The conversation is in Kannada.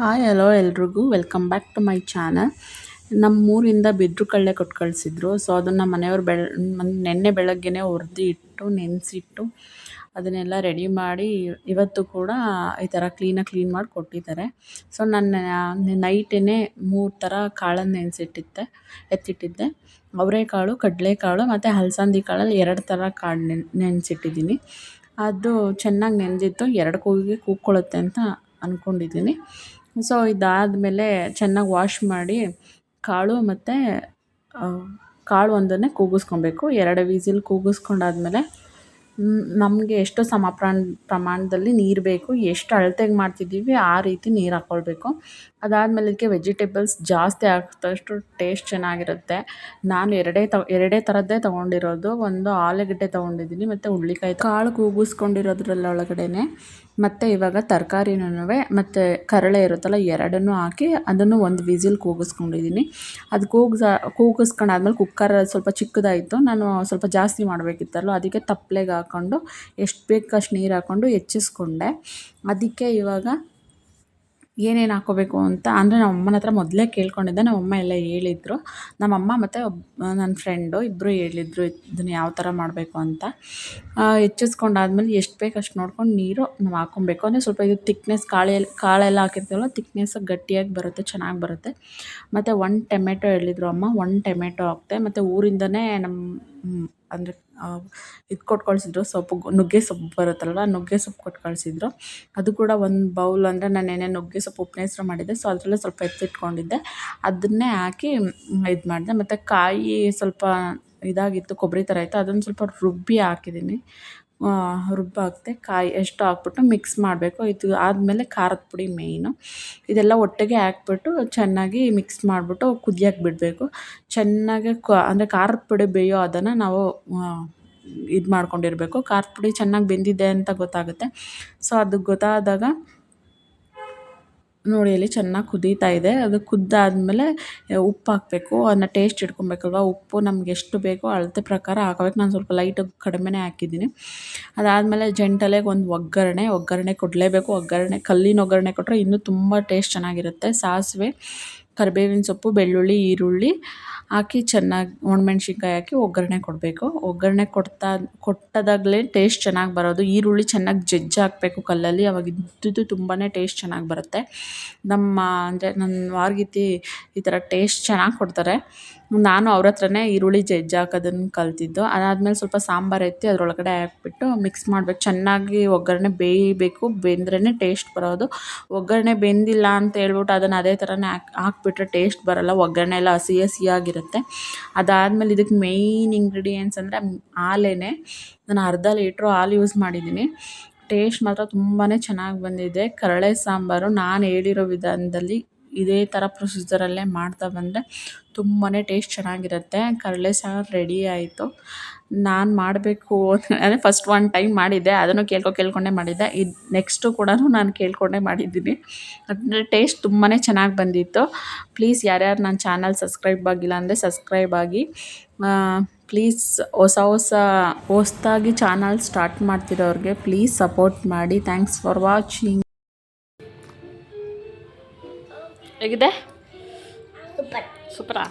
ಹಾಯ್ ಹಲೋ ಎಲ್ರಿಗೂ. Welcome back to my channel ನಮ್ಮೂರಿಂದ ಬಿದ್ರು ಕಳ್ಳೆ ಕೊಟ್ಟು ಕಳಿಸಿದ್ರು. ಸೊ ಅದನ್ನು ಮನೆಯವ್ರು ಬೆಳ ನೆನ್ನೆ ಬೆಳಗ್ಗೆನೇ ಹುರ್ದು ಇಟ್ಟು, ನೆನೆಸಿಟ್ಟು ಅದನ್ನೆಲ್ಲ ರೆಡಿ ಮಾಡಿ ಇವತ್ತು ಕೂಡ ಈ ಥರ ಕ್ಲೀನಾಗಿ ಕ್ಲೀನ್ ಮಾಡಿ ಕೊಟ್ಟಿದ್ದಾರೆ. ಸೊ ನಾನು ನೈಟೇ ಮೂರು ಥರ ಕಾಳನ್ನು ನೆನೆಸಿಟ್ಟಿದ್ದೆ, ಎತ್ತಿಟ್ಟಿದ್ದೆ. ಅವರೆಕಾಳು, ಕಡಲೆಕಾಳು ಮತ್ತು ಹಲಸಂದಿ ಕಾಳಲ್ಲಿ ಎರಡು ಥರ ಕಾಳು ನೆನ್, ನೆನೆಸಿಟ್ಟಿದ್ದೀನಿ. ಅದು ಚೆನ್ನಾಗಿ ನೆನೆದಿತ್ತು ಎರಡು ಕೂಗಿಗೆ ಕೂಕ್ಕೊಳ್ಳುತ್ತೆ ಅಂತ ಅಂದ್ಕೊಂಡಿದ್ದೀನಿ ಸೊ ಇದಾದಮೇಲೆ ಚೆನ್ನಾಗಿ ವಾಶ್ ಮಾಡಿ ಕಾಳು ಮತ್ತು ಕಾಳು ಒಂದನ್ನೇ ಕೂಗಿಸ್ಕೊಬೇಕು. ಎರಡು ವಿಸಿಲ್ ಕೂಗಿಸ್ಕೊಂಡಾದ್ಮೇಲೆ ನಮಗೆ ಎಷ್ಟು ಸಮ ಪ್ರಮಾಣದಲ್ಲಿ ನೀರು ಬೇಕು, ಎಷ್ಟು ಅಳತೆಗೆ ಮಾಡ್ತಿದ್ದೀವಿ, ಆ ರೀತಿ ನೀರು ಹಾಕ್ಕೊಳ್ಬೇಕು ಅದಾದಮೇಲೆ ಇದಕ್ಕೆ ವೆಜಿಟೇಬಲ್ಸ್ ಜಾಸ್ತಿ ಹಾಕಿದಷ್ಟು ಟೇಸ್ಟ್ ಚೆನ್ನಾಗಿರುತ್ತೆ. ನಾನು ಎರಡೇ ತ, ಎರಡೇ ಥರದ್ದೇ ತೊಗೊಂಡಿರೋದು. ಒಂದು ಆಲೂಗಡ್ಡೆ ತೊಗೊಂಡಿದ್ದೀನಿ, ಮತ್ತು ಹುಳ್ಳಿಕಾಯಿ ಕಾಳು ಕೂಗಿಸ್ಕೊಂಡಿರೋದ್ರಲ್ಲ ಒಳಗಡೆನೆ. ಮತ್ತು ಇವಾಗ ತರಕಾರಿನೂ ಮತ್ತು ಕರಳೆ ಇರುತ್ತಲ್ಲ, ಎರಡನ್ನೂ ಹಾಕಿ ಅದನ್ನು ಒಂದು ವಿಸಿಲ್ ಕೂಗಿಸ್ಕೊಂಡಿದ್ದೀನಿ. ಅದು ಕೂಗ್ಸ, ಕೂಗಿಸ್ಕೊಂಡಾದ್ಮೇಲೆ ಕುಕ್ಕರ್ ಸ್ವಲ್ಪ ಚಿಕ್ಕದಾಯಿತು. ನಾನು ಸ್ವಲ್ಪ ಜಾಸ್ತಿ ಮಾಡಬೇಕಿತ್ತಲ್ಲ, ಅದಕ್ಕೆ ತಪ್ಪಲೆಗೆ ಹಾಕ್ಕೊಂಡು ಎಷ್ಟು ಅಷ್ಟು ನೀರು ಹಾಕ್ಕೊಂಡು ಹೆಚ್ಚಿಸ್ಕೊಂಡೆ. ಅದಕ್ಕೆ ಇವಾಗ ಏನೇನು ಹಾಕೋಬೇಕು ಅಂತ ಅಂದರೆ ನಮ್ಮ ಅಮ್ಮನ ಹತ್ರ ಮೊದಲೇ ಕೇಳ್ಕೊಂಡಿದ್ದೆ. ನಮ್ಮ ಅಮ್ಮ ಎಲ್ಲ ಹೇಳಿದ್ರು. ನಮ್ಮ ಅಮ್ಮ ಮತ್ತು ನನ್ನ ಫ್ರೆಂಡು ಇಬ್ಬರು ಹೇಳಿದ್ರು ಇದನ್ನು ಯಾವ ಥರ ಮಾಡಬೇಕು ಅಂತ. ಹೆಚ್ಚಿಸ್ಕೊಂಡಾದ್ಮೇಲೆ ಎಷ್ಟು ಬೇಕು ಅಷ್ಟು ನೋಡ್ಕೊಂಡು ನೀರು ನಾವು ಹಾಕ್ಕೊಬೇಕು ಅಂದರೆ ಸ್ವಲ್ಪ ಇದು ತಿಕ್ನೆಸ್ ಕಾಳೆಲ್ಲ ಕಾಳೆಲ್ಲ ಹಾಕಿರ್ತೀವಲ್ಲ ತಿಕ್ನೆಸ್ ಗಟ್ಟಿಯಾಗಿ ಬರುತ್ತೆ, ಚೆನ್ನಾಗಿ ಬರುತ್ತೆ. ಮತ್ತು ಒಂದು ಟೊಮೆಟೊ ಹೇಳಿದ್ರು ಅಮ್ಮ. ಒಂದು ಟೊಮೆಟೊ ಹಾಕ್ತೆ ಮತ್ತು ಊರಿಂದನೇ ನಮ್ಮ ಅಂದರೆ ಇದು ಕೊಟ್ಟು ಕಳಿಸಿದ್ರು, ಸೊಪ್ಪು ನುಗ್ಗೆ ಸೊಪ್ಪು ಬರುತ್ತಲ್ಲ ನುಗ್ಗೆ ಸೊಪ್ಪು ಕೊಟ್ಟು ಕಳಿಸಿದ್ರು. ಅದು ಕೂಡ ಒಂದು ಬೌಲ್ ಅಂದರೆ ನಾನು ನೆನ್ನೆ ನುಗ್ಗೆ ಸೊಪ್ಪು ಉಪ್ಪು ಹೆಸ್ರು ಮಾಡಿದ್ದೆ, ಸೊ ಅದರಲ್ಲೇ ಸ್ವಲ್ಪ ಎತ್ತಿಟ್ಕೊಂಡಿದ್ದೆ ಅದನ್ನೇ ಹಾಕಿ ಇದು ಮಾಡಿದೆ, ಮತ್ತು ಕಾಯಿ ಸ್ವಲ್ಪ ಇದಾಗಿತ್ತು, ಕೊಬ್ಬರಿ ಥರ ಇತ್ತು, ಅದನ್ನು ಸ್ವಲ್ಪ ರುಬ್ಬಿ ಹಾಕಿದ್ದೀನಿ ರುಬ್ಬಿ ಕಾಯಿ ಎಷ್ಟು ಹಾಕ್ಬಿಟ್ಟು ಮಿಕ್ಸ್ ಮಾಡಬೇಕು. ಇದು ಆದಮೇಲೆ ಖಾರದ ಪುಡಿ ಮೇಯ್ನು ಇದೆಲ್ಲ ಒಟ್ಟಿಗೆ ಹಾಕ್ಬಿಟ್ಟು ಚೆನ್ನಾಗಿ ಮಿಕ್ಸ್ ಮಾಡಿಬಿಟ್ಟು ಕುದಿಯಕ್ಕೆ ಬಿಡಬೇಕು. ಚೆನ್ನಾಗಿ ಕ, ಅಂದರೆ ಖಾರದ ಪುಡಿ ಬೇಯೋ ಅದನ್ನು ನಾವು ಇದು ಮಾಡ್ಕೊಂಡಿರಬೇಕು ಖಾರದ ಪುಡಿ ಚೆನ್ನಾಗಿ ಬೆಂದಿದೆ ಅಂತ ಗೊತ್ತಾಗುತ್ತೆ. ಸೊ ಅದು ಗೊತ್ತಾದಾಗ ನೋಡಿ, ಅಲ್ಲಿ ಚೆನ್ನಾಗಿ ಕುದೀತಾ ಇದೆ. ಅದು ಕುದ್ದಾದ್ಮೇಲೆ ಉಪ್ಪು ಹಾಕಬೇಕು. ಅದನ್ನ ಟೇಸ್ಟ್ ಹಿಡ್ಕೊಬೇಕಲ್ವ ಉಪ್ಪು ನಮ್ಗೆ ಎಷ್ಟು ಬೇಕೋ ಅಳತೆ ಪ್ರಕಾರ ಹಾಕಬೇಕು. ನಾನು ಸ್ವಲ್ಪ ಲೈಟಾಗಿ ಕಡಿಮೆನೇ ಹಾಕಿದ್ದೀನಿ. ಅದಾದಮೇಲೆ ಜಂಟಲೆಗೆ ಒಂದು ಒಗ್ಗರಣೆ ಒಗ್ಗರಣೆ ಕೊಡಲೇಬೇಕು. ಒಗ್ಗರಣೆ, ಕಲ್ಲಿನ ಒಗ್ಗರಣೆ ಕೊಟ್ಟರೆ ಇನ್ನೂ ತುಂಬ ಟೇಸ್ಟ್ ಚೆನ್ನಾಗಿರುತ್ತೆ. ಸಾಸಿವೆ ಕರಿಬೇವಿನ ಸೊಪ್ಪು, ಬೆಳ್ಳುಳ್ಳಿ, ಈರುಳ್ಳಿ ಹಾಕಿ ಚೆನ್ನಾಗಿ ಒಣಮೆಣ್ಸಿನ್ಕಾಯಿ ಹಾಕಿ ಒಗ್ಗರಣೆ ಕೊಡಬೇಕು. ಒಗ್ಗರಣೆ ಕೊಡ್ತಾ, ಕೊಟ್ಟದಾಗಲೇ ಟೇಸ್ಟ್ ಚೆನ್ನಾಗಿ ಬರೋದು. ಈರುಳ್ಳಿ ಚೆನ್ನಾಗಿ ಜಜ್ಜಿ ಹಾಕಬೇಕು ಕಲ್ಲಲ್ಲಿ. ಅವಾಗ ಇದ್ದಿದ್ದು ತುಂಬಾ ಟೇಸ್ಟ್ ಚೆನ್ನಾಗಿ ಬರುತ್ತೆ. ನಮ್ಮ, ಅಂದರೆ ನನ್ನ ವಾರ್ಗಿತಿ ಈ ಥರ ಟೇಸ್ಟ್ ಚೆನ್ನಾಗಿ ಕೊಡ್ತಾರೆ. ನಾನು ಅವ್ರ ಹತ್ರನೇ ಈರುಳ್ಳಿ ಜಜ್ಜಿ ಹಾಕೋದನ್ನು ಕಲ್ತಿದ್ದು. ಅದಾದಮೇಲೆ ಸ್ವಲ್ಪ ಸಾಂಬಾರು ಎತ್ತಿ ಅದರೊಳಗಡೆ ಹಾಕ್ಬಿಟ್ಟು ಮಿಕ್ಸ್ ಮಾಡಬೇಕು. ಚೆನ್ನಾಗಿ ಒಗ್ಗರಣೆ ಬೇಯಬೇಕು. ಬೆಂದ್ರೇ ಟೇಸ್ಟ್ ಬರೋದು. ಒಗ್ಗರಣೆ ಬೆಂದಿಲ್ಲ ಅಂತ ಹೇಳ್ಬಿಟ್ಟು ಅದನ್ನು ಅದೇ ಥರನೇ ಹಾಕಿ ಹಾಕ್ಬಿಟ್ರೆ ಟೇಸ್ಟ್ ಬರೋಲ್ಲ, ಒಗ್ಗರಣೆ ಎಲ್ಲ ಹಸಿ ಹಸಿಯಾಗಿರುತ್ತೆ. ಅದಾದಮೇಲೆ ಇದಕ್ಕೆ ಮೇಯ್ನ್ ಇಂಗ್ರೀಡಿಯೆಂಟ್ಸ್ ಅಂದರೆ ಹಾಲೇನೆ ನಾನು ಅರ್ಧ ಲೀಟ್ರು ಹಾಲು ಯೂಸ್ ಮಾಡಿದ್ದೀನಿ. ಟೇಸ್ಟ್ ಮಾತ್ರ ತುಂಬಾ ಚೆನ್ನಾಗಿ ಬಂದಿದೆ. ಕರಳೆ ಸಾಂಬಾರು, ನಾನು ಹೇಳಿರೋ ವಿಧಾನದಲ್ಲಿ ಇದೇ ಥರ ಪ್ರೊಸೀಜರಲ್ಲೇ ಮಾಡ್ತಾ ಬಂದರೆ ತುಂಬಾ ಟೇಸ್ಟ್ ಚೆನ್ನಾಗಿರುತ್ತೆ. ಕಡಲೆ ಸಾರು ರೆಡಿ ಆಯಿತು. ನಾನು ಮಾಡಬೇಕು ಅಂದರೆ ಫಸ್ಟ್ ಒನ್ ಟೈಮ್ ಮಾಡಿದ್ದೆ. ಅದನ್ನು ಕೇಳ್ಕೊ, ಕೇಳ್ಕೊಂಡೇ ಮಾಡಿದ್ದೆ. ಇದು ನೆಕ್ಸ್ಟು ಕೂಡ ನಾನು ಕೇಳ್ಕೊಂಡೆ ಮಾಡಿದ್ದೀನಿ. ಅಂದರೆ ಟೇಸ್ಟ್ ತುಂಬಾ ಚೆನ್ನಾಗಿ ಬಂದಿತ್ತು. ಪ್ಲೀಸ್ ಯಾರ್ಯಾರು ನನ್ನ ಚಾನಲ್ ಸಬ್ಸ್ಕ್ರೈಬ್ ಆಗಿಲ್ಲ ಅಂದರೆ ಸಬ್ಸ್ಕ್ರೈಬ್ ಆಗಿ. ಪ್ಲೀಸ್ ಹೊಸ ಹೊಸ, ಹೊಸ್ದಾಗಿ ಚಾನಲ್ ಸ್ಟಾರ್ಟ್ ಮಾಡ್ತಿರೋರಿಗೆ ಪ್ಲೀಸ್ ಸಪೋರ್ಟ್ ಮಾಡಿ. ಥ್ಯಾಂಕ್ಸ್ ಫಾರ್ ವಾಚಿಂಗ್ இருக்குதா சூப்பரா?